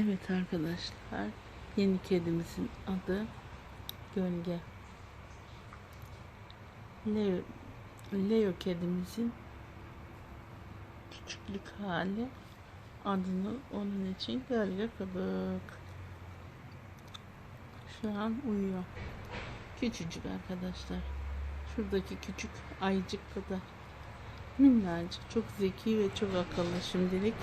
Evet arkadaşlar, yeni kedimizin adı Gölge. Leo, Leo kedimizin küçüklük hali adını onun için Gölge Kıbık. Şu an uyuyor. Küçücük arkadaşlar. Şuradaki küçük ayıcık kadar. Minnacık, çok zeki ve çok akıllı şimdilik.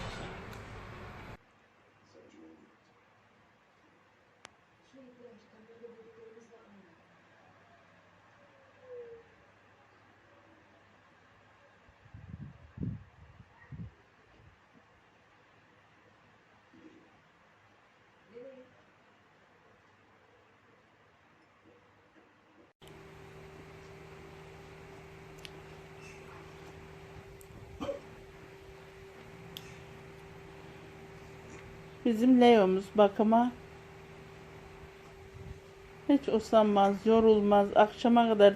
Bizim Leo'muz bakıma hiç usanmaz, yorulmaz. Akşama kadar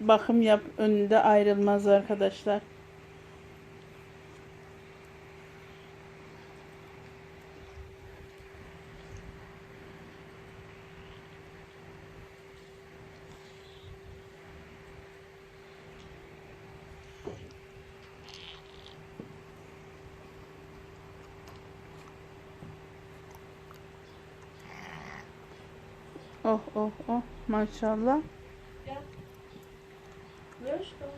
bakım yap önünde ayrılmaz arkadaşlar. Oh oh oh maşallah. Röştüm.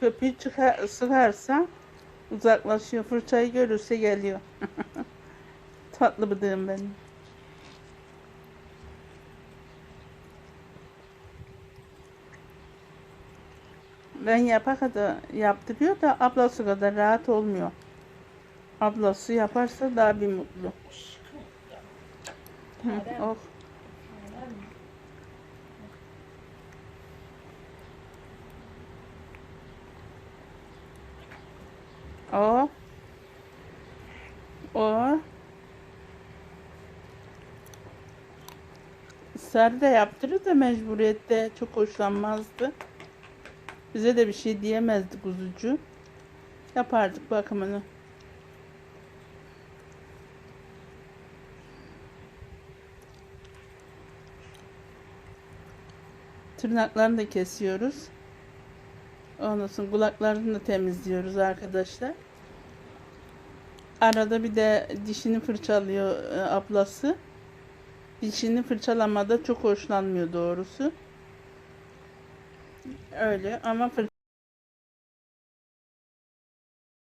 Köpüğü çıkar, sıkarsa uzaklaşıyor. Fırçayı görürse geliyor. Tatlı bıdığım benim. Ben yapa kadar yaptırıyor da ablası kadar rahat olmuyor. Ablası yaparsa daha bir mutlu. Oh. O. O. Sarı da yaptırır da mecburiyette çok hoşlanmazdı. Bize de bir şey diyemezdi kuzucu. Yapardık bakımını. Tırnaklarını da kesiyoruz. Ondan sonra kulaklarını da temizliyoruz arkadaşlar. Arada bir de dişini fırçalıyor e, ablası. Dişini fırçalamada çok hoşlanmıyor doğrusu. Öyle ama fır